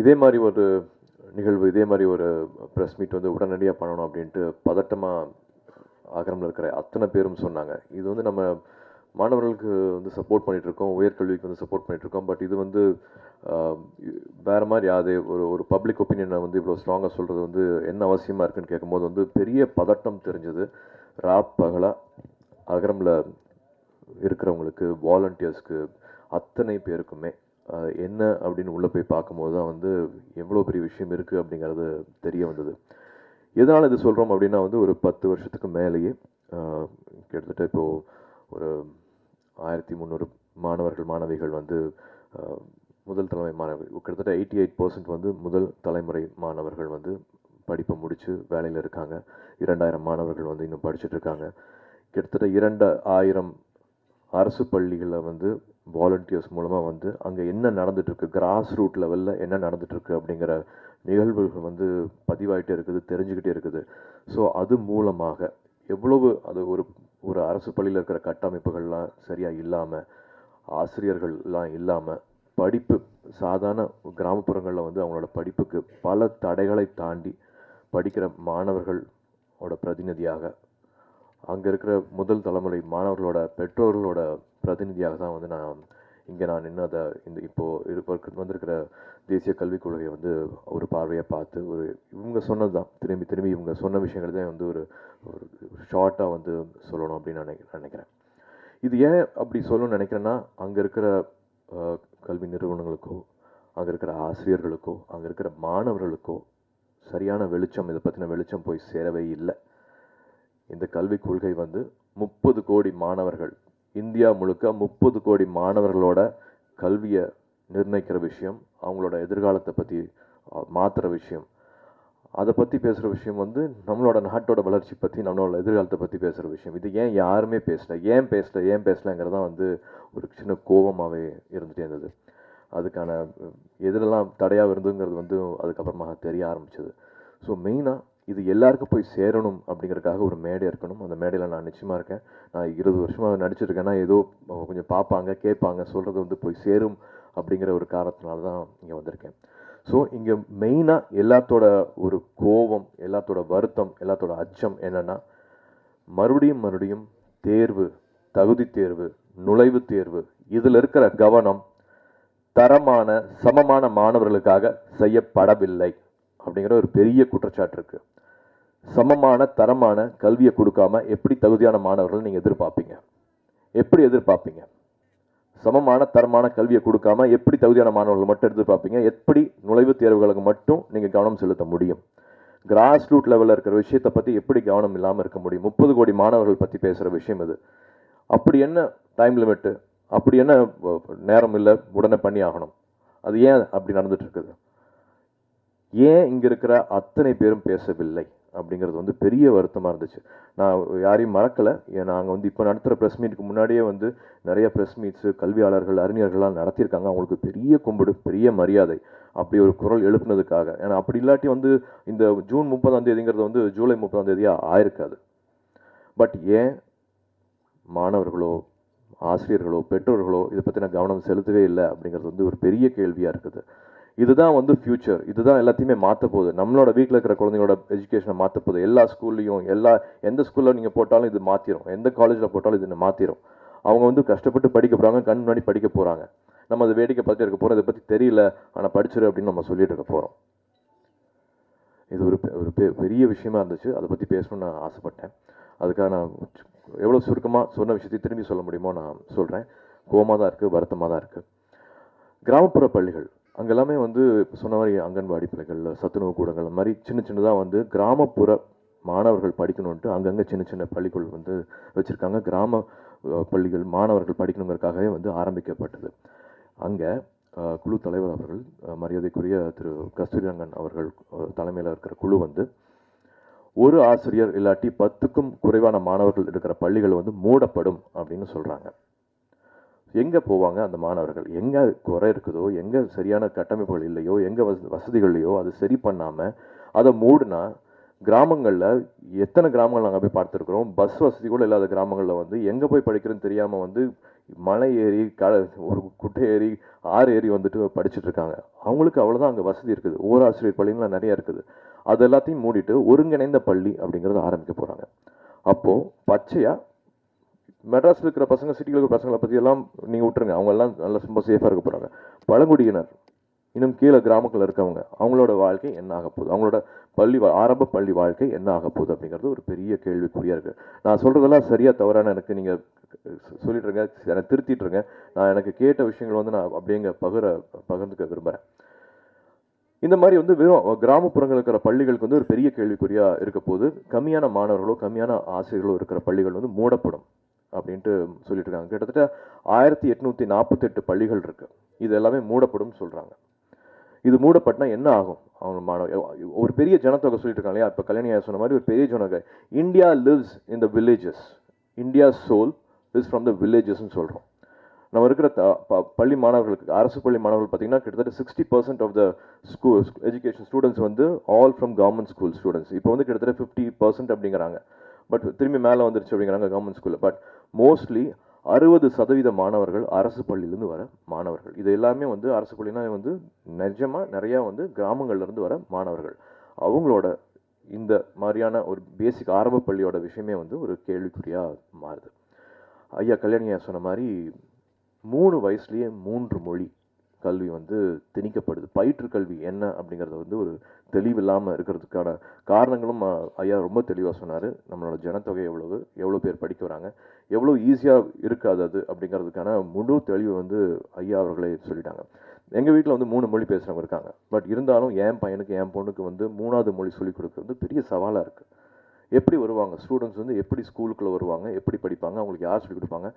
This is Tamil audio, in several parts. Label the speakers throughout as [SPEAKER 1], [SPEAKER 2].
[SPEAKER 1] இதே மாதிரி ஒரு நிகழ்வு இதே மாதிரி ஒரு ப்ரெஸ் மீட் வந்து உடனடியாக பண்ணணும் அப்படின்ட்டு பதட்டமாக அகரமில் இருக்கிற அத்தனை பேரும் சொன்னாங்க. இது வந்து நம்ம மாணவர்களுக்கு வந்து சப்போர்ட் பண்ணிகிட்ருக்கோம் இருக்கோம் உயர்கல்விக்கு வந்து சப்போர்ட் பண்ணிகிட்ருக்கோம் இருக்கோம். பட் இது வந்து வேறு மாதிரி அது ஒரு ஒரு பப்ளிக் ஒப்பீனியனை வந்து இவ்வளோ ஸ்ட்ராங்காக சொல்கிறது வந்து என்ன அவசியமாக இருக்குன்னு கேட்கும்போது வந்து பெரிய பதட்டம் தெரிஞ்சது. ராப் பகலா அகரமில் இருக்கிறவங்களுக்கு வாலண்டியர்ஸ்க்கு அத்தனை பேருக்குமே என்ன அப்படின்னு உள்ளே போய் பார்க்கும்போது தான் வந்து எவ்வளோ பெரிய விஷயம் இருக்குது அப்படிங்கிறது தெரிய வந்தது. எதனால் இது சொல்கிறோம் அப்படின்னா வந்து ஒரு பத்து வருஷத்துக்கு மேலேயே கிட்டத்தட்ட இப்போது ஒரு ஆயிரத்தி முந்நூறு மாணவர்கள் மாணவிகள் வந்து முதல் தலைமுறை மாணவர்கள் கிட்டத்தட்ட எயிட்டி எயிட் பர்சன்ட் வந்து முதல் தலைமுறை மாணவர்கள் வந்து படிப்பை முடித்து வேலையில் இருக்காங்க. இரண்டாயிரம் மாணவர்கள் வந்து இன்னும் படிச்சுட்டு இருக்காங்க. கிட்டத்தட்ட இரண்டு ஆயிரம் அரசு பள்ளிகளில் வந்து வாலண்டியர்ஸ் மூலமாக வந்து அங்கே என்ன நடந்துகிட்ருக்கு கிராஸ் ரூட் லெவலில் என்ன நடந்துகிட்ருக்கு அப்படிங்கிற நிகழ்வுகள் வந்து பதிவாகிட்டே இருக்குது தெரிஞ்சுக்கிட்டே இருக்குது. ஸோ அது மூலமாக எவ்வளவு அது ஒரு ஒரு அரசு பள்ளியில் இருக்கிற கட்டமைப்புகள்லாம் சரியாக இல்லாமல் ஆசிரியர்கள்லாம் இல்லாமல் படிப்பு சாதாரண கிராமப்புறங்களில் வந்து அவங்களோட படிப்புக்கு பல தடைகளை தாண்டி படிக்கிற மாணவர்களோட பிரதிநிதியாக அங்கே இருக்கிற முதல் தலைமுறை மாணவர்களோட பெற்றோர்களோட பிரதிநிதியாக தான் வந்து நான் இங்கே நான் நின்று அதை இந்த இப்போது இருப்ப வந்திருக்கிற தேசிய கல்விக் கொள்கையை வந்து ஒரு பார்வையை பார்த்து ஒரு இவங்க சொன்னது தான். திரும்பி திரும்பி இவங்க சொன்ன விஷயங்கள் தான் வந்து ஒரு ஒரு ஷார்ட்டாக வந்து சொல்லணும் அப்படின்னு நான் நினை- நினைக்கிறேன். இது ஏன் அப்படி சொல்லணும்னு நினைக்கிறேன்னா அங்கே இருக்கிற கல்வி நிறுவனங்களுக்கோ அங்கே இருக்கிற ஆசிரியர்களுக்கோ அங்கே இருக்கிற மாணவர்களுக்கோ சரியான வெளிச்சம் இதை பற்றின வெளிச்சம் போய் சேரவே இல்லை. இந்த கல்விக் கொள்கை வந்து முப்பது கோடி மாணவர்கள் இந்தியா முழுக்க முப்பது கோடி மாணவர்களோட கல்வியை நிர்ணயிக்கிற விஷயம் அவங்களோட எதிர்காலத்தை பற்றி மாற்றுற விஷயம். அதை பற்றி பேசுகிற விஷயம் வந்து நம்மளோட நாட்டோட வளர்ச்சி பற்றி நம்மளோட எதிர்காலத்தை பற்றி பேசுகிற விஷயம். இது ஏன் யாருமே பேசல ஏன் பேசல ஏன் பேசலங்கிறதான் வந்து ஒரு சின்ன கோபமாகவே இருந்துகிட்டே இருந்தது. அதுக்கான எதிரெல்லாம் தடையாக இருந்துங்கிறது வந்து அதுக்கப்புறமா தெரிய ஆரம்பிச்சது. ஸோ மெயினாக இது எல்லாருக்கும் போய் சேரணும் அப்படிங்கிறதுக்காக ஒரு மேடை இருக்கணும். அந்த மேடையில் நான் நிச்சயமாக இருக்கேன். நான் இருபது வருஷமாக நடிச்சிருக்கேன்னா ஏதோ கொஞ்சம் பார்ப்பாங்க கேட்பாங்க சொல்கிறது வந்து போய் சேரும் அப்படிங்கிற ஒரு காரணத்தினால தான் இங்கே வந்திருக்கேன். ஸோ இங்கே மெயினாக எல்லாத்தோட ஒரு கோபம் எல்லாத்தோட வருத்தம் எல்லாத்தோட அச்சம் என்னென்னா மறுபடியும் மறுபடியும் தேர்வு தகுதி தேர்வு நுழைவுத் தேர்வு இதில் இருக்கிற கவனம் தரமான சமமான மாணவர்களுக்காக செய்யப்படவில்லை. அப்படிங்கிற ஒரு பெரிய குற்றச்சாட்டு இருக்கு. சமமான தரமான கல்வியை கொடுக்காம எப்படி தகுதியான மாணவர்கள் நீங்கள் எதிர்பார்ப்பீங்க? எப்படி எதிர்பார்ப்பீங்க? சமமான தரமான கல்வியை கொடுக்காம எப்படி தகுதியான மாணவர்கள் மட்டும் எதிர்பார்ப்பீங்க? எப்படி நுழைவுத் தேர்வுகளுக்கு மட்டும் நீங்கள் கவனம் செலுத்த முடியும்? கிராஸ் ரூட் லெவலில் இருக்கிற விஷயத்தை பற்றி எப்படி கவனம் இல்லாமல் இருக்க முடியும்? முப்பது கோடி மாணவர்கள் பற்றி பேசுகிற விஷயம் இது. அப்படி என்ன டைம் லிமிட்டு அப்படி என்ன நேரம் இல்லை? உடனே பண்ணி ஆகணும். அது ஏன் அப்படி நடந்துட்டு இருக்குது? ஏன் இங்கே இருக்கிற அத்தனை பேரும் பேசவில்லை? அப்படிங்கிறது வந்து பெரிய வருத்தமாக இருந்துச்சு. நான் யாரையும் மறக்கலை. ஏன் வந்து இப்போ நடத்துகிற ப்ரெஸ் மீட்டுக்கு முன்னாடியே வந்து நிறைய ப்ரெஸ் மீட்ஸு கல்வியாளர்கள் அறிஞர்கள்லாம் நடத்தியிருக்காங்க. அவங்களுக்கு பெரிய கும்பிடு பெரிய மரியாதை அப்படி ஒரு குரல் எழுப்புனதுக்காக. ஏன்னா அப்படி இல்லாட்டி வந்து இந்த ஜூன் முப்பதாம் தேதிங்கிறது வந்து ஜூலை முப்பதாம் தேதியாக ஆயிருக்காது. பட் ஏன் மாணவர்களோ ஆசிரியர்களோ பெற்றோர்களோ இதை பற்றின கவனம் செலுத்தவே இல்லை அப்படிங்கிறது வந்து ஒரு பெரிய கேள்வியாக இருக்குது. இதுதான் வந்து ஃப்யூச்சர் இதுதான் எல்லாத்தையுமே மாற்ற போகுது நம்மளோட வீட்டில் இருக்கிற குழந்தைங்களோட எஜுகேஷனை மாற்ற போகுது எல்லா ஸ்கூல்லையும் எல்லா எந்த ஸ்கூலில் நீங்கள் போட்டாலும் இது மாற்றிடும் எந்த காலேஜில் போட்டாலும் இது மாற்றிடும் அவங்க வந்து கஷ்டப்பட்டு படிக்க போகிறாங்க கண் முன்னாடி படிக்க போகிறாங்க நம்ம அதை வேடிக்கை பார்த்துட்டு இருக்க போகிறோம் இதை பற்றி தெரியல. ஆனால் படிச்சிரு அப்படின்னு நம்ம சொல்லிட்டு இருக்க போகிறோம் இது ஒரு பெ- ஒரு பெ- பெரிய விஷயமா இருந்துச்சு. அதை பற்றி பேசணும்னு நான் ஆசைப்பட்டேன். அதுக்காக நான் எவ்வளோ சுருக்கமாக சொன்ன விஷயத்தை திரும்பி சொல்ல முடியுமோ நான் சொல்கிறேன் கோவமாக தான் இருக்குது வருத்தமாக தான் இருக்குது கிராமப்புற பள்ளிகள். அங்கே எல்லாமே வந்து இப்போ சொன்ன மாதிரி அங்கன்வாடி பிள்ளைகள் சத்துணவு கூடங்கள் அந்த மாதிரி சின்ன சின்னதாக வந்து கிராமப்புற மாணவர்கள் படிக்கணுன்ட்டு அங்கங்கே சின்ன சின்ன பள்ளிகள் வந்து வச்சுருக்காங்க. கிராம பள்ளிகள் மாணவர்கள் படிக்கணுங்கிறதுக்காகவே வந்து ஆரம்பிக்கப்பட்டது. அங்கே குழு தலைவர் அவர்கள் மரியாதைக்குரிய திரு கஸ்தூரிரங்கன் அவர்கள் தலைமையில் இருக்கிற குழு வந்து ஒரு ஆசிரியர் இல்லாட்டி பத்துக்கும் குறைவான மாணவர்கள் இருக்கிற பள்ளிகள் வந்து மூடப்படும் அப்படின்னு சொல்கிறாங்க எங்கே போவாங்க அந்த மாணவர்கள்? எங்கே குறை இருக்குதோ எங்கே சரியான கட்டமைப்புகள் இல்லையோ எங்கே வச வசதிகள் இல்லையோ அது சரி பண்ணாமல் அதை மூடினா கிராமங்களில் எத்தனை கிராமங்கள் நாங்கள் போய் பார்த்துருக்குறோம்? பஸ் வசதி கூட இல்லாத கிராமங்களில் வந்து எங்கே போய் படிக்கிறதுன்னு தெரியாமல் வந்து மலை ஏறி க ஒரு குட்டை ஏறி ஆறு ஏறி வந்துட்டு படிச்சுட்டு இருக்காங்க. அவங்களுக்கு அவ்வளோதான் அங்கே வசதி இருக்குது. ஓராசிரியர் பள்ளிங்களாம் நிறையா இருக்குது. அது எல்லாத்தையும் மூடிட்டு ஒருங்கிணைந்த பள்ளி அப்படிங்கிறத ஆரம்பிக்க போகிறாங்க அப்போது பச்சையாக மெட்ராஸில் இருக்கிற பசங்க சிட்டியில் இருக்கிற பசங்களை பற்றி எல்லாம் நீங்கள் விட்டுருங்க. அவங்க எல்லாம் நல்லா ரொம்ப சேஃபாக இருக்க போகிறாங்க பழங்குடியினர் இன்னும் கீழே கிராமத்தில் இருக்கவங்க அவங்களோட வாழ்க்கை என்ன ஆக போகுது? அவங்களோட பள்ளி வா- ஆரம்ப பள்ளி வாழ்க்கை என்ன ஆக போகுது அப்படிங்கிறது ஒரு பெரிய கேள்விக்குறியாக இருக்குது நான் சொல்கிறதெல்லாம் சரியாக தவறான எனக்கு நீங்கள் சொல்லிட்டுருங்க எனக்கு திருத்திட்டுருங்க. நான் எனக்கு கேட்ட விஷயங்கள் வந்து நான் அப்படிங்க பகிர பகிர்ந்துக்க விரும்புகிறேன் இந்த மாதிரி வந்து வெறும் கிராமப்புறங்கள் இருக்கிற பள்ளிகளுக்கு வந்து ஒரு பெரிய கேள்விக்குறியாக இருக்க போது கம்மியான மாணவர்களோ கம்மியான ஆசிரியர்களோ இருக்கிற பள்ளிகள் வந்து மூடப்படும். அப்படின்ட்டு சொல்லிட்டு இருக்காங்க கிட்டத்தட்ட ஆயிரத்தி எட்நூத்தி நாற்பத்தெட்டு பள்ளிகள் இருக்கு. இது எல்லாமே மூடப்படும் சொல்றாங்க. இது மூடப்பட்டினா என்ன ஆகும்? அவங்க மாணவ ஒரு பெரிய ஜனத்தொகை சொல்லிட்டு இருக்காங்க இல்லையா? இப்போ கல்யாணியா சொன்ன மாதிரி ஒரு பெரிய ஜனத்தொகை. India lives in the villages India soul is from the வில்லேஜஸ்ன்னு சொல்கிறோம் நம்ம இருக்கிற த- பள்ளி மாணவர்களுக்கு அரசு பள்ளி மாணவர்கள் பார்த்தீங்கன்னா கிட்டத்தட்ட sixty percent of the school education students வந்து all from government school students இப்போ வந்து கிட்டத்தட்ட ஃபிஃப்டி பர்சன்ட் அப்படிங்கிறாங்க. பட் திரும்பி மேலே வந்துருச்சு அப்படிங்கிறாங்க கவர்மெண்ட் ஸ்கூலில் பட் மோஸ்ட்லி அறுபது சதவீத மாணவர்கள் அரசு பள்ளியிலேருந்து வர மாணவர்கள். இது எல்லாமே வந்து அரசு பள்ளினா வந்து நிஜமாக நிறையா வந்து கிராமங்கள்லேருந்து வர மாணவர்கள். அவங்களோட இந்த மாதிரியான ஒரு பேசிக் ஆரம்ப பள்ளியோட விஷயமே வந்து ஒரு கேள்விக்குறியாக மாறுது. ஐயா கல்யாணியா சொன்ன மாதிரி மூணு வயசுலேயே மூன்று மொழி கல்வி வந்து திணிக்கப்படுது. பயிற்று கல்வி என்ன அப்படிங்கிறது வந்து ஒரு தெளிவில்லாமல் இருக்கிறதுக்கான காரணங்களும் ஐயா ரொம்ப தெளிவாக சொன்னார். நம்மளோட ஜனத்தொகை எவ்வளவு எவ்வளோ பேர் படிக்க வராங்க எவ்வளோ ஈஸியாக இருக்காது அது அப்படிங்கிறதுக்கான முழு தெளிவு வந்து ஐயா அவர்களே சொல்லிட்டாங்க. எங்கள் வீட்டில் வந்து மூணு மொழி பேசுகிறவங்க இருக்காங்க. பட் இருந்தாலும் என் பையனுக்கு என் பொண்ணுக்கு வந்து மூணாவது மொழி சொல்லிக் கொடுக்கறது வந்து பெரிய சவாலாக இருக்குது எப்படி வருவாங்க? ஸ்டூடெண்ட்ஸ் வந்து எப்படி ஸ்கூலுக்குள்ளே வருவாங்க? எப்படி படிப்பாங்க? அவங்களுக்கு யார் சொல்லிக் கொடுப்பாங்க?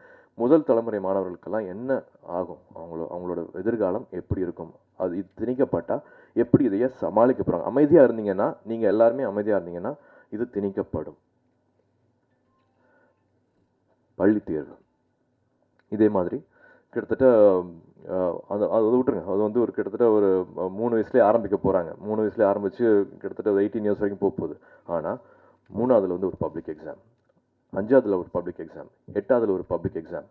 [SPEAKER 1] முதல் தலைமுறை மாணவர்களுக்கெல்லாம் என்ன ஆகும்? அவங்களோ அவங்களோட எதிர்காலம் எப்படி இருக்கும்? அது இது திணிக்கப்பட்டால் எப்படி இதையே சமாளிக்க போகிறாங்க அமைதியாக இருந்தீங்கன்னா நீங்கள் எல்லாருமே அமைதியாக இருந்தீங்கன்னா இது திணிக்கப்படும். பள்ளி தேர்வு. இதே மாதிரி கிட்டத்தட்ட அது அது விட்டுருங்க. அது வந்து ஒரு கிட்டத்தட்ட ஒரு மூணு வயசுலேயே ஆரம்பிக்க போகிறாங்க மூணு வயசுலேயே ஆரம்பித்து கிட்டத்தட்ட எயிட்டீன் இயர்ஸ் வரைக்கும் போக போகுது. ஆனால் மூணாவதில் வந்து ஒரு பப்ளிக் எக்ஸாம் அஞ்சாவதில் ஒரு பப்ளிக் எக்ஸாம் எட்டாவதில் ஒரு பப்ளிக் எக்ஸாம்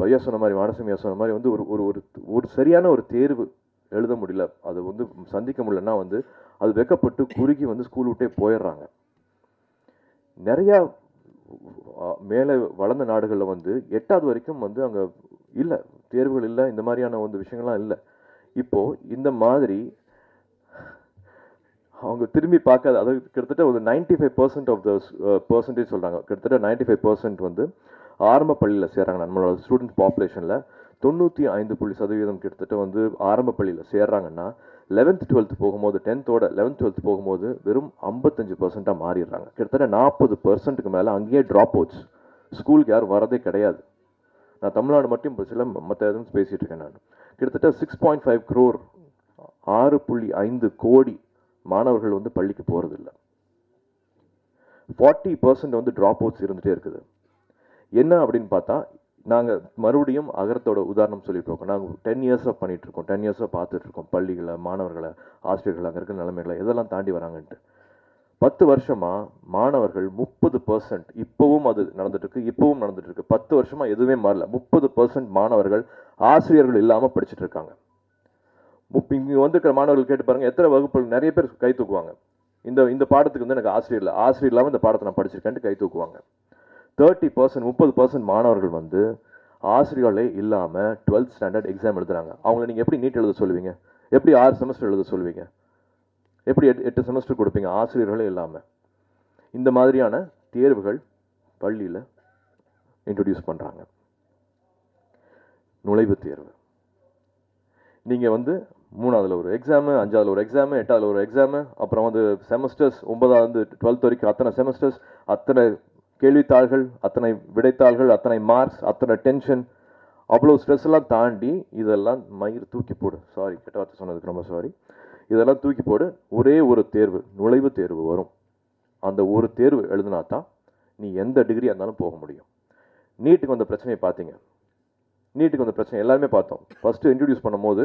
[SPEAKER 1] பையா சொன்ன மாதிரி வானசமியா சொன்ன மாதிரி வந்து ஒரு ஒரு ஒரு ஒரு சரியான ஒரு தேர்வு எழுத முடியல. அது வந்து சந்திக்க முடியலன்னா வந்து அது வெக்கப்பட்டு குறுகி வந்து ஸ்கூல் விட்டே போயிடுறாங்க. நிறையா மேலே வளர்ந்த நாடுகளில் வந்து எட்டாவது வரைக்கும் வந்து அங்கே இல்லை. தேர்வுகள் இல்லை. இந்த மாதிரியான வந்து விஷயங்கள்லாம் இல்லை. இப்போது இந்த மாதிரி அவங்க திரும்பி பார்க்காத அதாவது கிட்டத்தட்ட ஒரு ninety five percent of the percentage சொல்கிறாங்க கிட்டத்தட்ட நைன்டி ஃபைவ் பர்சன்ட் வந்து ஆரம்ப பள்ளியில் சேர்றாங்க. நம்மளோட ஸ்டூடெண்ட் பாப்புலேஷனில் தொண்ணூற்றி ஐந்து புள்ளி சதவீதம் கிட்டத்தட்ட வந்து ஆரம்ப பள்ளியில் சேர்றாங்கன்னா லெவன்த் டுவெல்த் போகும்போது டென்த்தோட லெவன்த் டுவெல்த் போகும்போது வெறும் ஐம்பத்தஞ்சு பர்சண்ட்டாக மாறிடுறாங்க. கிட்டத்தட்ட நாற்பது பர்சன்ட்டுக்கு மேலே அங்கேயே ட்ராப் அவுட்ஸ் ஸ்கூலுக்கு யாரும் வரதே கிடையாது. நான் தமிழ்நாடு மட்டும் சில மற்ற எதுவும் பேசிகிட்டு இருக்கேன் நான். கிட்டத்தட்ட சிக்ஸ் பாயிண்ட் ஃபைவ் க்ரோர் ஆறு புள்ளி ஐந்து கோடி மாணவர்கள் வந்து பள்ளிக்கு போகிறதில்ல ஃபார்ட்டி பர்சன்ட் வந்து ட்ராப் அவுட்ஸ் இருந்துகிட்டே இருக்குது. என்ன அப்படின்னு பார்த்தா நாங்கள் மறுபடியும் அகரத்தோட உதாரணம் சொல்லிட்டு இருக்கோம். நாங்கள் டென் இயர்ஸாக பண்ணிகிட்டு இருக்கோம். டென் இயர்ஸாக பார்த்துட்டு இருக்கோம். பள்ளிகளை மாணவர்களை ஆசிரியர்கள் அங்கே இருக்கிற நிலைமைகளை இதெல்லாம் தாண்டி வராங்கன்ட்டு. பத்து வருஷமாக மாணவர்கள் முப்பது பர்சன்ட் இப்போவும் அது நடந்துட்டுருக்கு இப்போவும் நடந்துட்டுருக்கு பத்து வருஷமாக எதுவுமே மாறல. முப்பது பர்சன்ட் மாணவர்கள் ஆசிரியர்கள் இல்லாமல் படிச்சுட்டு இருக்காங்க. முப் இங்கே வந்திருக்கிற மாணவர்கள் கேட்டு பாருங்கள் எத்தனை வகுப்புகள் நிறைய பேர் கை தூக்குவாங்க. இந்த இந்த பாடத்துக்கு வந்து எனக்கு ஆசிரியர் இல்லை. ஆசிரியர் இல்லாமல் இந்த பாடத்தை நான் படிச்சிருக்கேன்ட்டு கை தூக்குவாங்க. தேர்ட்டி பர்சன்ட் முப்பது பர்சன்ட் மாணவர்கள் வந்து ஆசிரியர்களே இல்லாமல் டுவெல்த் ஸ்டாண்டர்ட் எக்ஸாம் எழுதுறாங்க. அவங்கள நீங்கள் எப்படி நீட் எழுத சொல்லுவீங்க? எப்படி ஆறு செமஸ்டர் எழுத சொல்லுவீங்க? எப்படி எட்டு எட்டு செமஸ்டர் கொடுப்பீங்க? ஆசிரியர்களே இல்லாமல் இந்த மாதிரியான தேர்வுகள் பள்ளியில் இன்ட்ரடியூஸ் பண்ணுறாங்க நுழைவுத் தேர்வு. நீங்கள் வந்து மூணாவதுல ஒரு எக்ஸாமு அஞ்சாவதுல ஒரு எக்ஸாமு எட்டாவதுல ஒரு எக்ஸாமு அப்புறம் வந்து செமஸ்டர்ஸ் ஒன்பதாவது டுவெல்த் வரைக்கும் அத்தனை செமஸ்டர்ஸ் அத்தனை கேள்வித்தாள்கள் அத்தனை விடைத்தாள்கள் அத்தனை மார்க்ஸ் அத்தனை டென்ஷன் அவ்வளோ ஸ்ட்ரெஸ் எல்லாம் தாண்டி இதெல்லாம் மயிர் தூக்கி போடு. சாரி கெட்ட வார்த்தை சொன்னதுக்கு ரொம்ப சாரி இதெல்லாம் தூக்கி போடு. ஒரே ஒரு தேர்வு நுழைவுத் தேர்வு வரும். அந்த ஒரு தேர்வு எழுதினா தான் நீ எந்த டிகிரியாக இருந்தாலும் போக முடியும். நீட்டுக்கு வந்த பிரச்சனையை பார்த்தீங்க. நீட்டுக்கு வந்த பிரச்சனை எல்லாருமே பார்த்தோம். ஃபஸ்ட்டு இன்ட்ரடியூஸ் பண்ணும்போது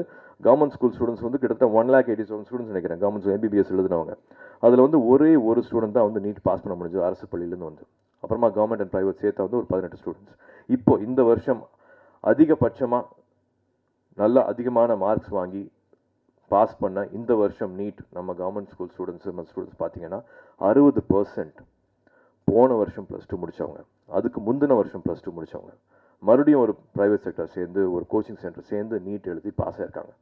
[SPEAKER 1] கவர்மெண்ட் ஸ்கூல் ஸ்டூடெண்ட்ஸ் வந்து கிட்டத்தட்ட one lakh eighty seven students நினைக்கிறேன். கவர்மெண்ட் எம்பிபிஎஸ் எழுதினவங்க. அதில் வந்து ஒரே ஒரு ஸ்டூடெண்ட் தான் வந்து நீட் பாஸ் பண்ண முடிஞ்சது. அரசு பள்ளியிலேருந்து வந்து. அப்புறமா கவர்மெண்ட் அண்ட் ப்ரைவேட் சேர்த்தா வந்து ஒரு பதினெட்டு ஸ்டூடெண்ட்ஸ் இப்போ இந்த வருஷம் அதிகபட்சமாக நல்ல அதிகமான மார்க்ஸ் வாங்கி பாஸ் பண்ண இந்த வருஷம் நீட் நம்ம கவர்மெண்ட் ஸ்கூல் ஸ்டூடெண்ட்ஸ் நம்ம ஸ்டூடெண்ட்ஸ் பார்த்தீங்கன்னா அறுபது பர்சன்ட் போன வருஷம் ப்ளஸ் டூ முடித்தவங்க அதுக்கு முந்தின வருஷம் ப்ளஸ் டூ முடித்தவங்க மறுபடியும் ஒரு ப்ரைவேட் செக்டர் சேர்ந்து ஒரு கோச்சிங் சென்டர் சேர்ந்து நீட் எழுதி பாஸ் ஆயிருக்காங்க.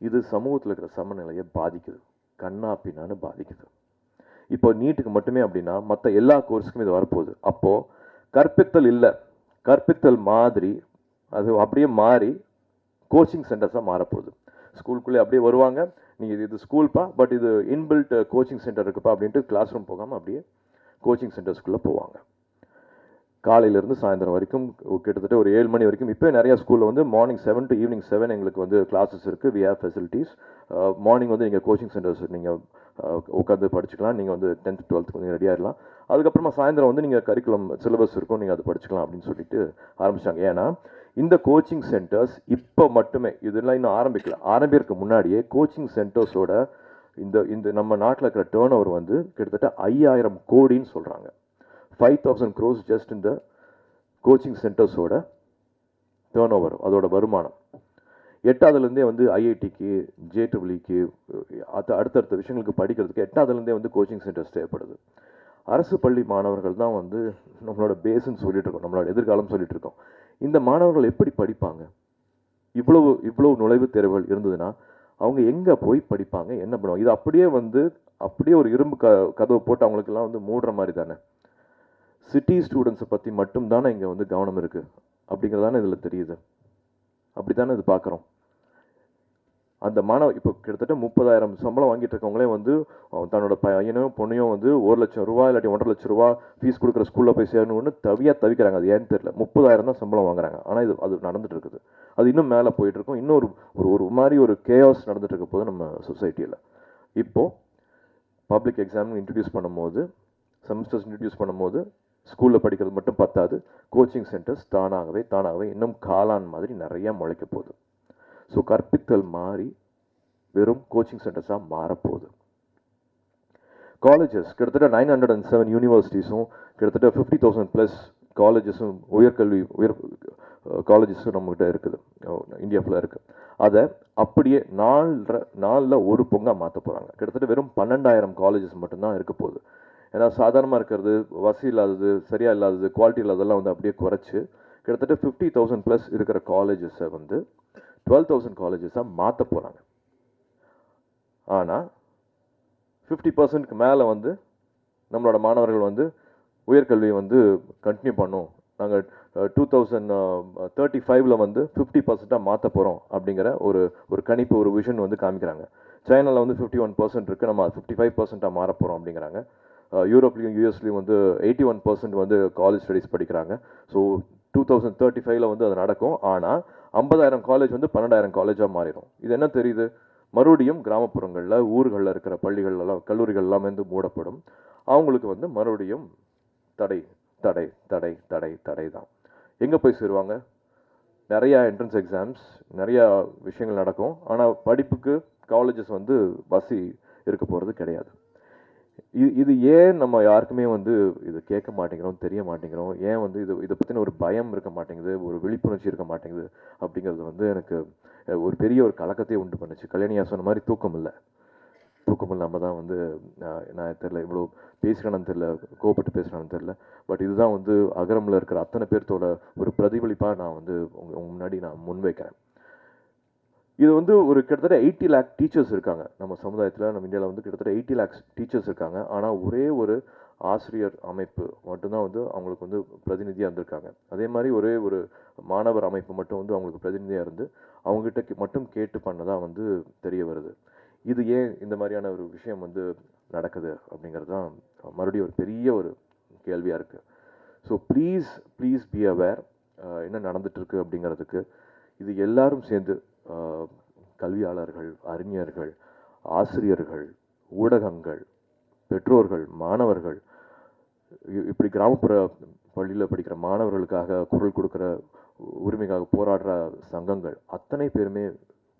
[SPEAKER 1] இது சமூகத்தில் இருக்கிற சமநிலையை பாதிக்குது. கண்ணா பின்னான்னு பாதிக்குது. இப்போ நீட்டுக்கு மட்டுமே அப்படின்னா மற்ற எல்லா கோர்ஸுக்கும் இது வரப்போகுது. அப்போது கற்பித்தல் இல்லை. கற்பித்தல் மாதிரி அது அப்படியே மாறி கோச்சிங் சென்டர்ஸாக மாறப்போகுது. ஸ்கூலுக்குள்ளே அப்படியே வருவாங்க. நீங்கள் இது இது ஸ்கூல்ப்பா பட் இது இன்பில்ட் கோச்சிங் சென்டர் இருக்குப்பா அப்படின்ட்டு கிளாஸ் ரூம் போகாமல் அப்படியே கோச்சிங் சென்டர்ஸ்குள்ளே போவாங்க. காலையிலேருந்து சாயந்தரம் வரைக்கும் கிட்டத்தட்ட ஒரு ஏழு மணி வரைக்கும். இப்போ நிறையா ஸ்கூலில் வந்து morning seven to evening seven எங்களுக்கு வந்து கிளாஸஸ் இருக்குது வி ஹேவ் ஃபெசிலிட்டிஸ் மார்னிங் வந்து நீங்கள் கோச்சிங் சென்டர்ஸ் நீங்கள் உட்காந்து படிச்சுக்கலாம். நீங்கள் வந்து டென்த் டுவெல்த்துக்கு வந்து ரெடியாக இருக்கலாம் அதுக்கப்புறமா சாயந்தரம் வந்து நீங்கள் கரிக்குலம் சிலபஸ் இருக்கும். நீங்கள் அதை படிச்சுக்கலாம் அப்படின்னு சொல்லிட்டு ஆரம்பிச்சாங்க. ஏன்னா இந்த கோச்சிங் சென்டர்ஸ் இப்போ மட்டுமே இதெல்லாம் இன்னும் ஆரம்பிக்கல. ஆரம்பிக்கிறதுக்கு முன்னாடியே கோச்சிங் சென்டர்ஸோட இந்த இந்த நம்ம நாட்டில் இருக்கிற டேர்ன் ஓவர் வந்து கிட்டத்தட்ட ஐயாயிரம் கோடின்னு சொல்கிறாங்க ஃபைவ் தௌசண்ட் க்ரோஸ் ஜஸ்ட் இந்த கோச்சிங் சென்டர்ஸோட டேர்ன் ஓவர் அதோட வருமானம். எட்டாவதுலேருந்தே வந்து ஐஐடிக்கு ஜேடபிள்இக்கு அது அடுத்தடுத்த விஷயங்களுக்கு படிக்கிறதுக்கு எட்டாவதுலேருந்தே வந்து கோச்சிங் சென்டர்ஸ் தேவைப்படுது. அரசு பள்ளி மாணவர்கள் தான் வந்து நம்மளோட பேஸுன்னு சொல்லிட்டு இருக்கோம். நம்மளோட எதிர்காலம் சொல்லிட்டு இருக்கோம். இந்த மாணவர்கள் எப்படி படிப்பாங்க? இவ்வளவு இவ்வளவு நுழைவுத் தேர்வுகள் இருந்ததுன்னா அவங்க எங்கே போய் படிப்பாங்க என்ன பண்ணுவாங்க? இது அப்படியே வந்து அப்படியே ஒரு இரும்பு க கதவை போட்டு அவங்களுக்கெல்லாம் வந்து மூடுற மாதிரி தானே? சிட்டி ஸ்டூடெண்ட்ஸை பற்றி மட்டும் தானே இங்கே வந்து கவனம் இருக்குது அப்படிங்கிறதானே இதில் தெரியுது. அப்படி தானே இது பார்க்குறோம் அந்த மாணவ இப்போ கிட்டத்தட்ட முப்பதாயிரம் சம்பளம் வாங்கிட்டு இருக்கவங்களே வந்து தன்னோட பையனும் பொண்ணையும் வந்து ஒரு லட்சம் ரூபா இல்லாட்டி ஒன்றரை லட்சம் ரூபா ஃபீஸ் கொடுக்குற ஸ்கூலில் போய் சேரணும்னு தவியாக தவிக்கிறாங்க. அது ஏன்னு தெரியல. முப்பதாயிரம் தான் சம்பளம் வாங்குறாங்க. ஆனால் இது அது நடந்துட்டு இருக்குது அது இன்னும் மேலே போயிட்டு இருக்கும் இன்னும் ஒரு ஒரு ஒரு மாதிரி ஒரு கேஆஸ் நடந்துட்டு இருக்க போது நம்ம சொசைட்டியில் இப்போது பப்ளிக் எக்ஸாம் இன்ட்ரடியூஸ் பண்ணும்போது செமஸ்டர்ஸ் இன்ட்ரடியூஸ் பண்ணும்போது ஸ்கூலில் படிக்கிறது மட்டும் பத்தாது. கோச்சிங் சென்டர்ஸ் தானாகவே தானாகவே இன்னும் காளான் மாதிரி நிறையா முளைக்க போகுது. ஸோ கற்பித்தல் மாறி வெறும் கோச்சிங் சென்டர்ஸாக மாறப்போகுது. காலேஜஸ் கிட்டத்தட்ட நைன் ஹண்ட்ரட் அண்ட் செவன் யூனிவர்சிட்டிஸும் கிட்டத்தட்ட ஃபிஃப்டி தௌசண்ட் ப்ளஸ் காலேஜஸும் உயர்கல்வி உயர் காலேஜஸும் நம்மகிட்ட இருக்குது. இந்தியா ஃபுல்லாக இருக்குது அதை அப்படியே நாலரை நாலில் ஒரு பொங்கா மாற்ற போகிறாங்க கிட்டத்தட்ட வெறும் பன்னெண்டாயிரம் காலேஜஸ் மட்டும்தான் இருக்க போகுது. ஏன்னா சாதாரணமாக இருக்கிறது வசதி இல்லாதது சரியாக இல்லாதது குவாலிட்டி இல்லாததெல்லாம் வந்து அப்படியே குறைச்சி கிட்டத்தட்ட ஃபிஃப்டி தௌசண்ட் ப்ளஸ் இருக்கிற காலேஜஸை வந்து டுவெல் தௌசண்ட் காலேஜஸாக மாற்ற போகிறாங்க ஆனால் ஃபிஃப்டி பர்சன்ட்க்கு மேலே வந்து நம்மளோட மாணவர்கள் வந்து உயர்கல்வியை வந்து கண்டினியூ பண்ணோம். நாங்கள் டூ தௌசண்ட் தேர்ட்டி ஃபைவ்ல வந்து ஃபிஃப்டி பர்சண்ட்டாக மாற்ற போகிறோம் அப்படிங்கிற ஒரு ஒரு கணிப்பு ஒரு விஷன் வந்து காமிக்கிறாங்க. சைனாவில் வந்து ஃபிஃப்டி ஒன் பர்சன்ட் இருக்குது நம்ம ஃபிஃப்டி ஃபைவ் பர்சண்ட்டாக மாற போகிறோம் அப்படிங்கிறாங்க. யூரோப்லேயும் யூஎஸ்லேயும் வந்து எயிட்டி ஒன் பர்சன்ட் வந்து காலேஜ் ஸ்டடீஸ் படிக்கிறாங்க. ஸோ டூ தௌசண்ட் தேர்ட்டி ஃபைவ்ல வந்து அது நடக்கும். ஆனால் ஐம்பதாயிரம் காலேஜ் வந்து பன்னெண்டாயிரம் காலேஜாக மாறிடும். இது என்ன தெரியுது? மறுபடியும் கிராமப்புறங்களில் ஊர்களில் இருக்கிற பள்ளிகள்லாம் கல்லூரிகள் எல்லாமே வந்து மூடப்படும். அவங்களுக்கு வந்து மறுபடியும் தடை தடை தடை தடை தடை தான். எங்கே போய் சேருவாங்க? நிறையா என்ட்ரன்ஸ் எக்ஸாம்ஸ் நிறையா விஷயங்கள் நடக்கும். ஆனால் படிப்புக்கு காலேஜஸ் வந்து வசி இருக்க போகிறது கிடையாது. இது இது ஏன் நம்ம யாருக்குமே வந்து இது கேட்க மாட்டேங்கிறோம் தெரிய மாட்டேங்கிறோம்? ஏன் வந்து இது இதை பற்றின ஒரு பயம் இருக்க மாட்டேங்குது ஒரு விழிப்புணர்ச்சி இருக்க மாட்டேங்குது அப்படிங்கிறது வந்து எனக்கு ஒரு பெரிய ஒரு கலக்கத்தையே உண்டு பண்ணுச்சு. கல்யாணியா சொன்ன மாதிரி தூக்கம் இல்லை. தூக்கம் இல்லாமல் தான் வந்து நான் தெரில இவ்வளோ பேசுகிறேன்னு தெரில கோபப்பட்டு பேசுகிறேன்னு தெரில பட் இதுதான் வந்து அகரமில் இருக்கிற அத்தனை பேர்த்தோட ஒரு பிரதிபலிப்பாக நான் வந்து உங்கள் முன்னாடி நான் முன்வைக்கிறேன். இது வந்து ஒரு கிட்டத்தட்ட எயிட்டி லேக் டீச்சர்ஸ் இருக்காங்க. நம்ம சமுதாயத்தில் நம்ம இந்தியாவில் வந்து கிட்டத்தட்ட எயிட்டி லேக்ஸ் டீச்சர்ஸ் இருக்காங்க. ஆனால் ஒரே ஒரு ஆசிரியர் அமைப்பு மட்டும்தான் வந்து அவங்களுக்கு வந்து பிரதிநிதியாக இருந்திருக்காங்க. அதே மாதிரி ஒரே ஒரு மாணவர் அமைப்பு மட்டும் வந்து அவங்களுக்கு பிரதிநிதியாக இருந்து அவங்ககிட்ட மட்டும் கேட்டு பண்ணதாக வந்து தெரிய வருது. இது ஏன் இந்த மாதிரியான ஒரு விஷயம் வந்து நடக்குது அப்படிங்கிறது தான் மறுபடியும் ஒரு பெரிய ஒரு கேள்வியாக இருக்குது so please please be aware என்ன நடந்துட்டுருக்கு அப்படிங்கிறதுக்கு இது எல்லாரும் சேர்ந்து கல்வியாளர்கள் அறிஞர்கள் ஆசிரியர்கள் ஊடகங்கள் பெற்றோர்கள் மாணவர்கள் இப்படி கிராமப்புற பள்ளியில் படிக்கிற மாணவர்களுக்காக குரல் கொடுக்குற உரிமைக்காக போராடுற சங்கங்கள் அத்தனை பேருமே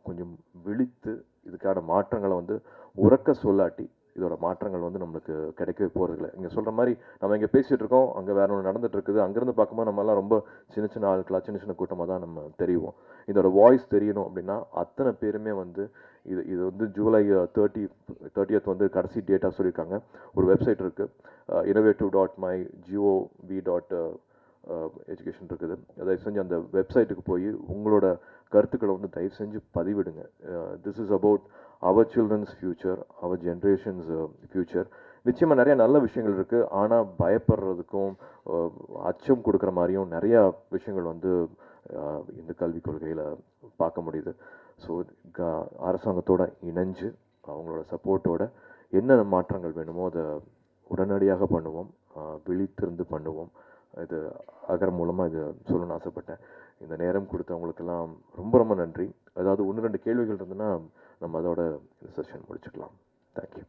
[SPEAKER 1] கொஞ்சம் விழித்து இதுக்கான மாற்றங்களை வந்து உறக்க சொல்லாட்டி இதோட மாற்றங்கள் வந்து நம்மளுக்கு கிடைக்கவே போகிறதில்ல இங்கே சொல்கிற மாதிரி நம்ம இங்கே பேசிகிட்டு இருக்கோம் அங்கே வேற ஒன்று நடந்துட்டு இருக்குது. அங்கேருந்து பார்க்கும்போது நம்மலாம் ரொம்ப சின்ன சின்ன ஆட்களாக சின்ன சின்ன கூட்டமாக தான் நம்ம தெரியும் இதோட வாய்ஸ் தெரியணும் அப்படின்னா அத்தனை பேருமே வந்து இது இது வந்து ஜூலை தேர்ட்டி தேர்ட்டியத் வந்து கடைசி டேட்டாக சொல்லியிருக்காங்க. ஒரு வெப்சைட் இருக்குது innovative dot my G O V dot education இருக்குது. தயவு செஞ்சு அந்த வெப்சைட்டுக்கு போய் உங்களோட கருத்துக்களை வந்து தயவு செஞ்சு பதிவிடுங்க. This is about our children's future our generations future நிச்சயமாக நிறைய நல்ல விஷயங்கள் இருக்குது ஆனால் பயப்படுறதுக்கும் அச்சம் கொடுக்குற மாதிரியும் நிறையா விஷயங்கள் வந்து இந்த கல்விக் கொள்கையில் பார்க்க முடியுது. ஸோ க அரசாங்கத்தோடு இணைஞ்சு அவங்களோட சப்போர்ட்டோட என்னென்ன மாற்றங்கள் வேணுமோ அதை உடனடியாக பண்ணுவோம். விழித்திருந்து பண்ணுவோம். இது அகர் மூலமாக இது சொல்லணும்னு ஆசைப்பட்டேன். இந்த நேரம் கொடுத்தவங்களுக்கெல்லாம் ரொம்ப ரொம்ப நன்றி. ஏதாவது ஒன்று ரெண்டு கேள்விகள் இருந்ததுன்னா நம்ம அதோட இந்த செஷன் முடிச்சுக்கலாம். தேங்க்யூ